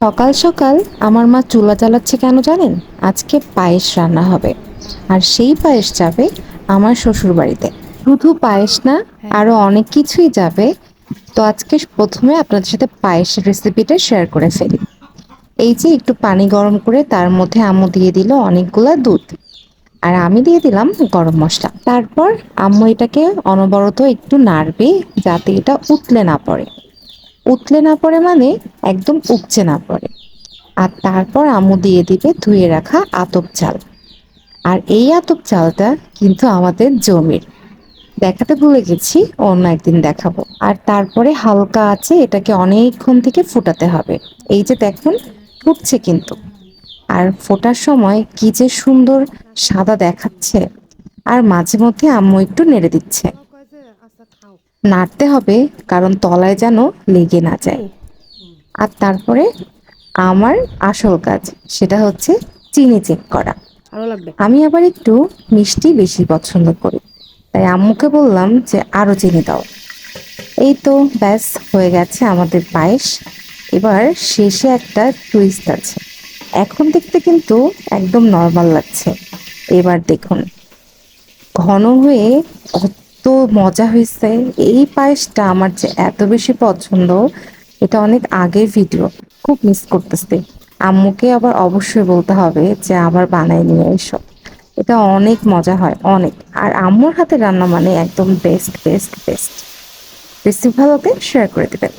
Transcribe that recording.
সকাল সকাল আমার মা চুলা জ্বালাচ্ছে কেন জানেন? আজকে পায়েস রান্না হবে। আর সেই পায়েস যাবে আমার শ্বশুর বাড়িতে শুধু পায়েস না আরও অনেক কিছুই যাবে। তো আজকে প্রথমে আপনাদের সাথে পায়েসের রেসিপিটা শেয়ার করে ফেলি। এই যে একটু পানি গরম করে তার মধ্যে আম্মু দিয়ে দিল অনেকগুলা দুধ। আর আমি দিয়ে দিলাম গরম মশলা। তারপর আম্মু এটাকে অনবরত একটু নাড়বে যাতে এটা উতলে না পড়ে। উতলে না পড়ে মানে একদম উপচে না পড়ে। আর তারপর আম্মু দিয়ে দিবে ধুয়ে রাখা আতপ চাল। আর এই আতপ চালটা কিন্তু আমাদের জমির। দেখাতে ভুলে গেছি, অন্য একদিন দেখাবো। আর তারপরে হালকা আছে, এটাকে অনেকক্ষণ থেকে ফুটাতে হবে। এই যে দেখুন, ফুটছে কিন্তু। আর ফোটার সময় কি যে সুন্দর সাদা দেখাচ্ছে। আর মাঝে মধ্যে আম্মু একটু নেড়ে দিচ্ছে। নাড়তে হবে কারণ তলায় যেন লেগে না যায়। আর তারপরে আমার আসল কাজ সেটা হচ্ছে চিনি চেক করা। আমি আবার একটু মিষ্টি বেশি পছন্দ করি। তাই আম্মুকে বললাম যে আরও চিনি দাও। এই তো ব্যাস হয়ে গেছে আমাদের পায়েস। এবার শেষে একটা টুইস্ট আছে। এখন দেখতে কিন্তু একদম নর্মাল লাগছে। এবার দেখুন ঘন হয়ে কত মজা হয়েছে। এই পায়েসটা আমার যে এত বেশি পছন্দ, এটা অনেক আগের ভিডিও খুব মিস করতেছি। আম্মুকে আবার অবশ্যই বলতে হবে যে আবার বানাই নিয়ে এসো। এটা অনেক মজা হয়, অনেক। আর আম্মুর হাতে রান্না মানে একদম বেস্ট বেস্ট বেস্ট রেসিপি ভালো শেয়ার করে দেবেন।